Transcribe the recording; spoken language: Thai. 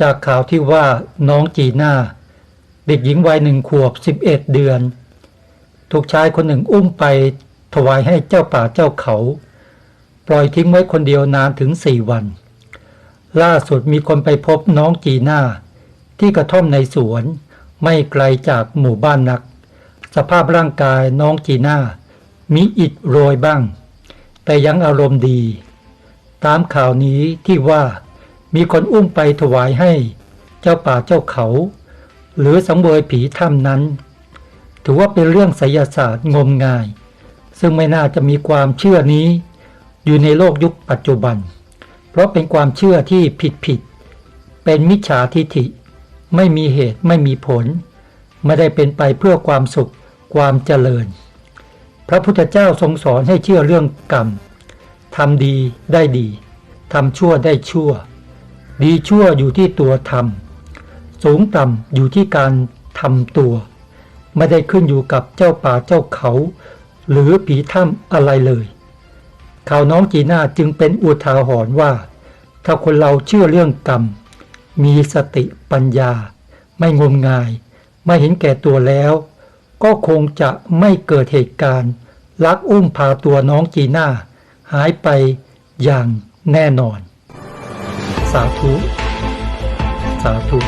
จากข่าวที่ว่าน้องจีน่า เด็กหญิงวัยหนึ่งขวบ 11 เดือน ถูกชายคนหนึ่งอุ้มไปถวายให้เจ้าป่าเจ้าเขา ปล่อยทิ้งไว้คนเดียวนานถึงสี่วัน ล่าสุดมีคนไปพบน้องจีน่า ที่กระท่อมในสวน ไม่ไกลจากหมู่บ้านนัก สภาพร่างกายน้องจีน่า มีอิดโรยบ้าง แต่ยังอารมณ์ดี ตามข่าวนี้ที่ว่า มีคนอุ้มไปถวายให้ เจ้าป่าเจ้าเขา หรือสังเวยผีถ้ำนั้น ถือว่าเป็นเรื่องไสยศาสตร์งมงาย ซึ่งไม่น่าจะมีความเชื่อนี้ อยู่ในโลกยุคปัจจุบัน เพราะเป็นความเชื่อที่ผิดผิดๆเป็นมิจฉาทิฐิ ไม่มีเหตุไม่มีผล ไม่ได้เป็นไปเพื่อความสุขความเจริญ พระพุทธเจ้าทรงสอนให้เชื่อเรื่องกรรมทำดีได้ดีทำชั่วได้ชั่ว ดีชั่วอยู่ที่ตัวทำสูงต่ำอยู่ที่การทำตัว ไม่ได้ขึ้นอยู่กับเจ้าป่าเจ้าเขา หรือผีถ้ำอะไรเลย ข่าวน้องจีน่าจึงเป็นอุทาหรณ์ว่า ถ้าคนเราเชื่อเรื่องกรรม มีสติปัญญา ไม่งมงาย ไม่เห็นแก่ตัวแล้ว ก็คงจะไม่เกิดเหตุการณ์ลักอุ้มพาตัวน้องจีน่า หายไปอย่างแน่นอน สาธุสาธุ